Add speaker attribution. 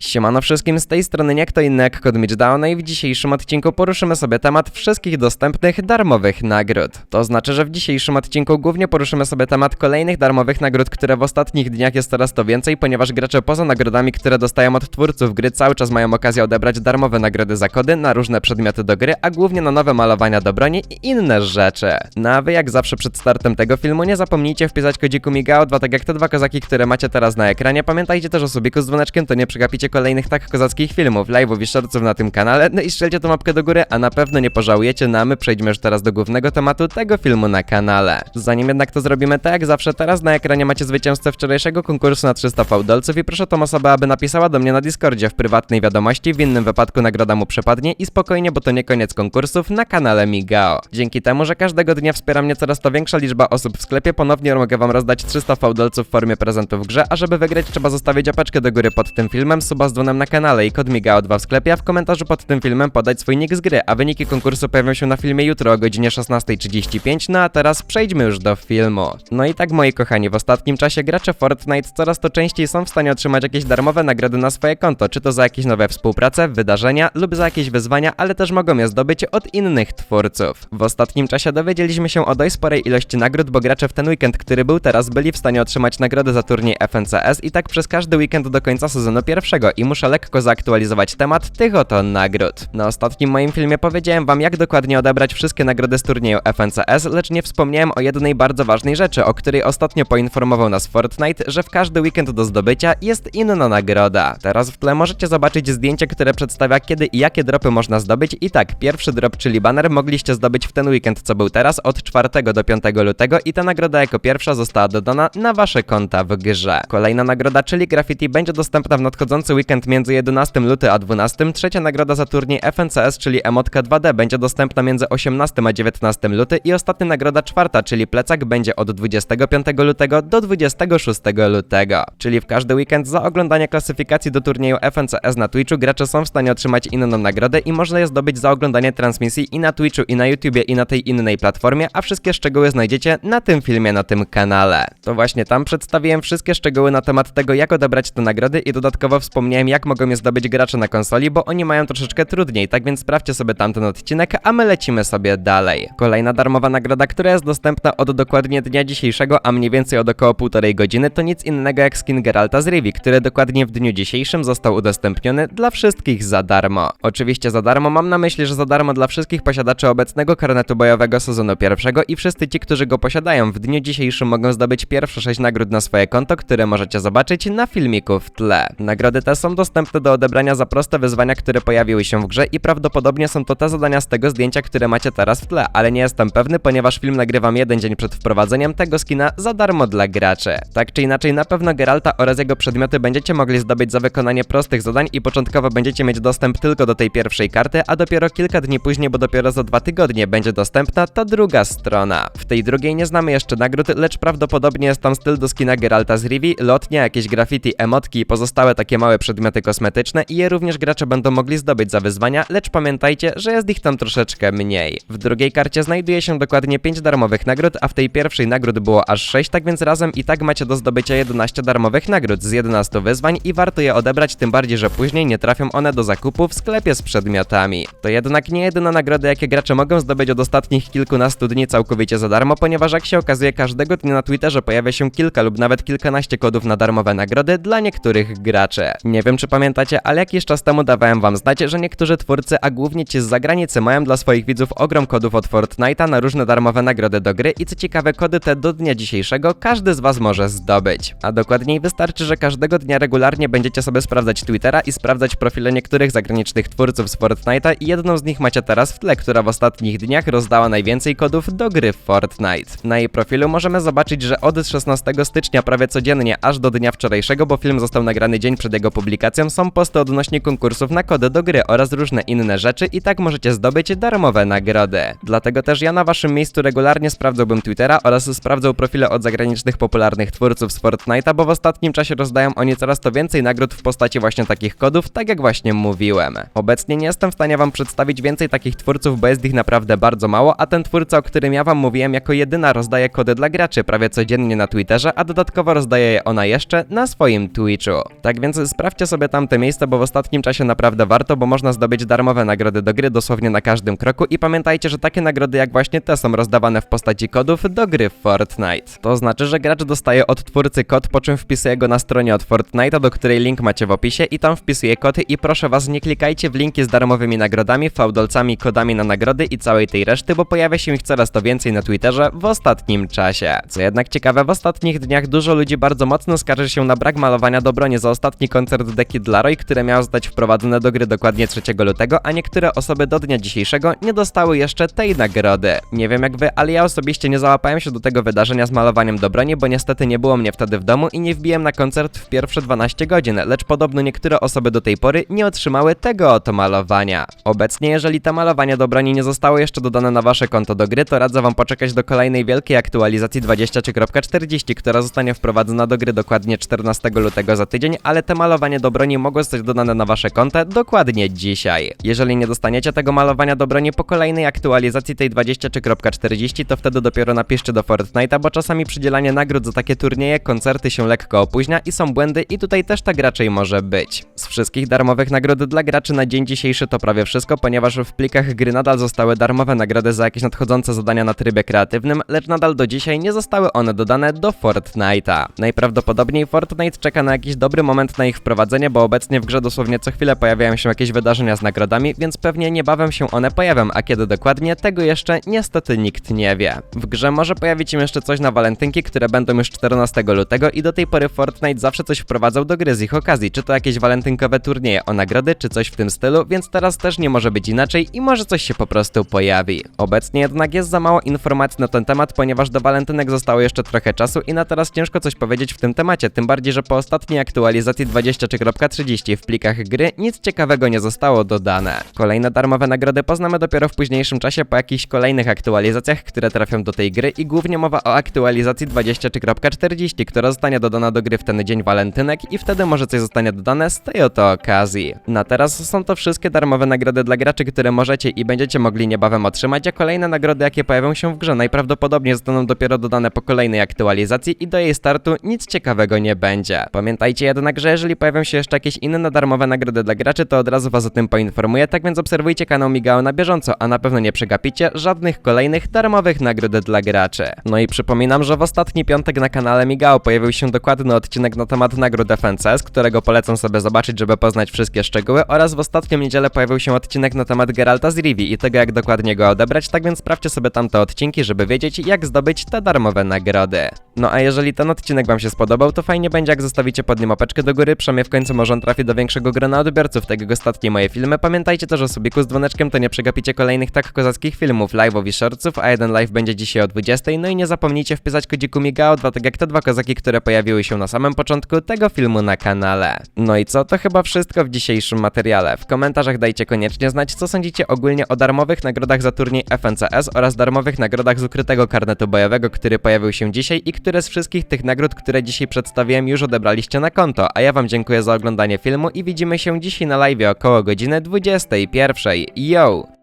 Speaker 1: Siemano wszystkim, z tej strony nie kto inny jak Kod Down i w dzisiejszym odcinku poruszymy sobie temat wszystkich dostępnych darmowych nagród. To znaczy, że w dzisiejszym odcinku głównie poruszymy sobie temat kolejnych darmowych nagród, które w ostatnich dniach jest coraz to więcej, ponieważ gracze poza nagrodami, które dostają od twórców gry cały czas mają okazję odebrać darmowe nagrody za kody na różne przedmioty do gry, a głównie na nowe malowania do broni i inne rzeczy. No a wy jak zawsze przed startem tego filmu nie zapomnijcie wpisać kodziku MIGAO2, tak jak te dwa kozaki, które macie teraz na ekranie. Pamiętajcie też o subiku z dzwoneczkiem, to nie przegapicie kolejnych tak kozackich filmów, live'ów i shortsów na tym kanale. No i strzelcie tą mapkę do góry, a na pewno nie pożałujecie, no a my przejdźmy już teraz do głównego tematu tego filmu na kanale. Zanim jednak to zrobimy, tak jak zawsze, teraz na ekranie macie zwycięzcę wczorajszego konkursu na 300 fałdolców i proszę tą osobę, aby napisała do mnie na Discordzie w prywatnej wiadomości, w innym wypadku nagroda mu przepadnie i spokojnie, bo to nie koniec konkursów na kanale Migao. Dzięki temu, że każdego dnia wspiera mnie coraz to większa liczba osób w sklepie, ponownie mogę wam rozdać 300 fałdolców w formie prezentu w grze, a żeby wygrać trzeba zostawić apeczkę do góry pod tym filmem, suba z dzwonem na kanale i kod MIGAO2 w sklepie, a w komentarzu pod tym filmem podać swój nick z gry, a wyniki konkursu pojawią się na filmie jutro o godzinie 16.35, no a teraz przejdźmy już do filmu. No i tak moi kochani, w ostatnim czasie gracze Fortnite coraz to częściej są w stanie otrzymać jakieś darmowe nagrody na swoje konto, czy to za jakieś nowe współprace, wydarzenia lub za jakieś wyzwania, ale też mogą je zdobyć od innych twórców. W ostatnim czasie dowiedzieliśmy się o dość sporej ilości nagród, bo gracze w ten weekend, który był teraz, byli w stanie otrzymać nagrody za turniej FNCS i tak przez każdy weekend do końca sezonu pierwszego i muszę lekko zaaktualizować temat tych oto nagród. Na ostatnim moim filmie powiedziałem wam jak dokładnie odebrać wszystkie nagrody z turnieju FNCS, lecz nie wspomniałem o jednej bardzo ważnej rzeczy, o której ostatnio poinformował nas Fortnite, że w każdy weekend do zdobycia jest inna nagroda. Teraz w tle możecie zobaczyć zdjęcie, które przedstawia kiedy i jakie dropy można zdobyć i tak, pierwszy drop, czyli banner mogliście zdobyć w ten weekend, co był teraz, od 4 do 5 lutego i ta nagroda jako pierwsza została dodana na wasze konta w grze. Kolejna nagroda, czyli graffiti, będzie dostępna w nadchodzący weekend między 11 luty a 12. Trzecia nagroda za turniej FNCS, czyli emotka 2D, będzie dostępna między 18 a 19 luty i ostatnia nagroda czwarta, czyli plecak, będzie od 25 lutego do 26 lutego. Czyli w każdy weekend za oglądanie klasyfikacji do turnieju FNCS na Twitchu gracze są w stanie otrzymać inną nagrodę i można je zdobyć za oglądanie transmisji i na Twitchu, i na YouTubie, i na tej innej platformie, a wszystkie szczegóły znajdziecie na tym filmie, na tym kanale. To właśnie tam przedstawiłem wszystkie szczegóły na temat tego, jak odebrać te nagrody i dodatkowo wspomniałem, jak mogą je zdobyć gracze na konsoli, bo oni mają troszeczkę trudniej, tak więc sprawdźcie sobie tamten odcinek, a my lecimy sobie dalej. Kolejna darmowa nagroda, która jest dostępna od dokładnie dnia dzisiejszego, a mniej więcej od około półtorej godziny, to nic innego jak skin Geralta z Rivi, który dokładnie w dniu dzisiejszym został udostępniony dla wszystkich za darmo. Oczywiście za darmo mam na myśli, że za darmo dla wszystkich posiadaczy obecnego karnetu bojowego sezonu pierwszego i wszyscy ci, którzy go posiadają w dniu dzisiejszym mogą zdobyć pierwsze 6 nagród na swoje konto, które możecie zobaczyć na filmiku w tle. Nagrody te są dostępne do odebrania za proste wyzwania, które pojawiły się w grze i prawdopodobnie są to te zadania z tego zdjęcia, które macie teraz w tle, ale nie jestem pewny, ponieważ film nagrywam jeden dzień przed wprowadzeniem tego skina za darmo dla graczy. Tak czy inaczej, na pewno Geralta oraz jego przedmioty będziecie mogli zdobyć za wykonanie prostych zadań i początkowo będziecie mieć dostęp tylko do tej pierwszej karty, a dopiero kilka dni później, bo dopiero za dwa tygodnie będzie dostępna ta druga strona. W tej drugiej nie znamy jeszcze nagród, lecz prawdopodobnie jest tam styl do skina Geralta z Rivi, lotnia, jakieś graffiti, emotki i pozostałe takie małe przedmioty kosmetyczne i je również gracze będą mogli zdobyć za wyzwania, lecz pamiętajcie, że jest ich tam troszeczkę mniej. W drugiej karcie znajduje się dokładnie 5 darmowych nagród, a w tej pierwszej nagród było aż 6, tak więc razem i tak macie do zdobycia 11 darmowych nagród z 11 wyzwań i warto je odebrać, tym bardziej, że później nie trafią one do zakupu w sklepie z przedmiotami. To jednak nie jedyna nagroda, jakie gracze mogą zdobyć od ostatnich kilkunastu dni całkowicie za darmo, ponieważ jak się okazuje, każdego dnia na Twitterze pojawia się kilka lub nawet kilkanaście kodów na darmowe nagrody dla niektórych graczy. Nie wiem, czy pamiętacie, ale jakiś czas temu dawałem wam znać, że niektórzy twórcy, a głównie ci z zagranicy, mają dla swoich widzów ogrom kodów od Fortnite'a na różne darmowe nagrody do gry i co ciekawe, kody te do dnia dzisiejszego każdy z was może zdobyć. A dokładniej wystarczy, że każdego dnia regularnie będziecie sobie sprawdzać Twittera i sprawdzać profile niektórych zagranicznych twórców z Fortnite'a i jedną z nich macie teraz w tle, która w ostatnich dniach rozdała najwięcej kodów do gry w Fortnite. Na jej profilu możemy zobaczyć, że od 16 stycznia prawie codziennie aż do dnia wczorajszego, bo film został nagrany dzień przed jego publikacją, są posty odnośnie konkursów na kody do gry oraz różne inne rzeczy i tak możecie zdobyć darmowe nagrody. Dlatego też ja na waszym miejscu regularnie sprawdzałbym Twittera oraz sprawdzał profile od zagranicznych popularnych twórców z Fortnite'a, bo w ostatnim czasie rozdają oni coraz to więcej nagród w postaci właśnie takich kodów, tak jak właśnie mówiłem. Obecnie nie jestem w stanie wam przedstawić więcej takich twórców, bo jest ich naprawdę bardzo mało, a ten twórca, o którym ja wam mówiłem, jako jedyna rozdaje kody dla graczy prawie codziennie na Twitterze, a dodatkowo rozdaje je ona jeszcze na swoim Twitchu. Tak więc sprawdźcie sprawdźcie sobie tamte miejsce, bo w ostatnim czasie naprawdę warto, bo można zdobyć darmowe nagrody do gry dosłownie na każdym kroku i pamiętajcie, że takie nagrody jak właśnie te są rozdawane w postaci kodów do gry w Fortnite. To znaczy, że gracz dostaje od twórcy kod, po czym wpisuje go na stronie od Fortnite'a, do której link macie w opisie i tam wpisuje kody i proszę was, nie klikajcie w linki z darmowymi nagrodami, fałdolcami, kodami na nagrody i całej tej reszty, bo pojawia się ich coraz to więcej na Twitterze w ostatnim czasie. Co jednak ciekawe, w ostatnich dniach dużo ludzi bardzo mocno skarży się na brak malowania do broni za ostatni koncert The Kid Laroi, które miało zostać wprowadzone do gry dokładnie 3 lutego, a niektóre osoby do dnia dzisiejszego nie dostały jeszcze tej nagrody. Nie wiem jak wy, ale ja osobiście nie załapałem się do tego wydarzenia z malowaniem do broni, bo niestety nie było mnie wtedy w domu i nie wbiłem na koncert w pierwsze 12 godzin, lecz podobno niektóre osoby do tej pory nie otrzymały tego oto malowania. Obecnie, jeżeli te malowania do broni nie zostało jeszcze dodane na wasze konto do gry, to radzę wam poczekać do kolejnej wielkiej aktualizacji 23.40, która zostanie wprowadzona do gry dokładnie 14 lutego za tydzień, ale te malowanie do broni mogą zostać dodane na wasze konto dokładnie dzisiaj. Jeżeli nie dostaniecie tego malowania do broni po kolejnej aktualizacji tej 23.40, to wtedy dopiero napiszcie do Fortnite'a, bo czasami przydzielanie nagród za takie turnieje, koncerty się lekko opóźnia i są błędy i tutaj też tak raczej może być. Z wszystkich darmowych nagród dla graczy na dzień dzisiejszy to prawie wszystko, ponieważ w plikach gry nadal zostały darmowe nagrody za jakieś nadchodzące zadania na trybie kreatywnym, lecz nadal do dzisiaj nie zostały one dodane do Fortnite'a. Najprawdopodobniej Fortnite czeka na jakiś dobry moment na ich wprowadzenie, bo obecnie w grze dosłownie co chwilę pojawiają się jakieś wydarzenia z nagrodami, więc pewnie niebawem się one pojawią, a kiedy dokładnie, tego jeszcze niestety nikt nie wie. W grze może pojawić się jeszcze coś na walentynki, które będą już 14 lutego i do tej pory Fortnite zawsze coś wprowadzał do gry z ich okazji, czy to jakieś walentynkowe turnieje o nagrody, czy coś w tym stylu, więc teraz też nie może być inaczej i może coś się po prostu pojawi. Obecnie jednak jest za mało informacji na ten temat, ponieważ do walentynek zostało jeszcze trochę czasu i na teraz ciężko coś powiedzieć w tym temacie, tym bardziej, że po ostatniej aktualizacji 23.30 w plikach gry nic ciekawego nie zostało dodane. Kolejne darmowe nagrody poznamy dopiero w późniejszym czasie po jakichś kolejnych aktualizacjach, które trafią do tej gry i głównie mowa o aktualizacji 23.40, która zostanie dodana do gry w ten dzień walentynek i wtedy może coś zostanie dodane z tej oto okazji. Na teraz są to wszystkie darmowe nagrody dla graczy, które możecie i będziecie mogli niebawem otrzymać, a kolejne nagrody jakie pojawią się w grze najprawdopodobniej zostaną dopiero dodane po kolejnej aktualizacji i do jej startu nic ciekawego nie będzie. Pamiętajcie jednak, że jeżeli pojawią się jeszcze jakieś inne darmowe nagrody dla graczy, to od razu was o tym poinformuję, tak więc obserwujcie kanał Migao na bieżąco, a na pewno nie przegapicie żadnych kolejnych darmowych nagród dla graczy. No i przypominam, że w ostatni piątek na kanale Migao pojawił się dokładny odcinek na temat nagród FNCS, którego polecam sobie zobaczyć, żeby poznać wszystkie szczegóły oraz w ostatnią niedzielę pojawił się odcinek na temat Geralta z Rivi i tego jak dokładnie go odebrać, tak więc sprawdźcie sobie tamte odcinki, żeby wiedzieć jak zdobyć te darmowe nagrody. No a jeżeli ten odcinek wam się spodobał, to fajnie będzie jak zostawicie pod nim łapeczkę do góry, przynajmniej w końcu może on trafi do większego grona odbiorców, tak jak ostatnie moje filmy. Pamiętajcie też o subiku z dzwoneczkiem, to nie przegapicie kolejnych tak kozackich filmów, live'ów i shortsów, a jeden live będzie dzisiaj o 20, no i nie zapomnijcie wpisać kodziku MIGAO, dwa tak jak te dwa kozaki, które pojawiły się na samym początku tego filmu na kanale. No i co, to chyba wszystko w dzisiejszym materiale. W komentarzach dajcie koniecznie znać, co sądzicie ogólnie o darmowych nagrodach za turniej FNCS oraz darmowych nagrodach z ukrytego karnetu bojowego, który pojawił się dzisiaj i które z wszystkich tych nagród, które dzisiaj przedstawiłem już odebraliście na konto, a ja wam dziękuję za oglądanie filmu i widzimy się dzisiaj na live około godziny 21. Yo!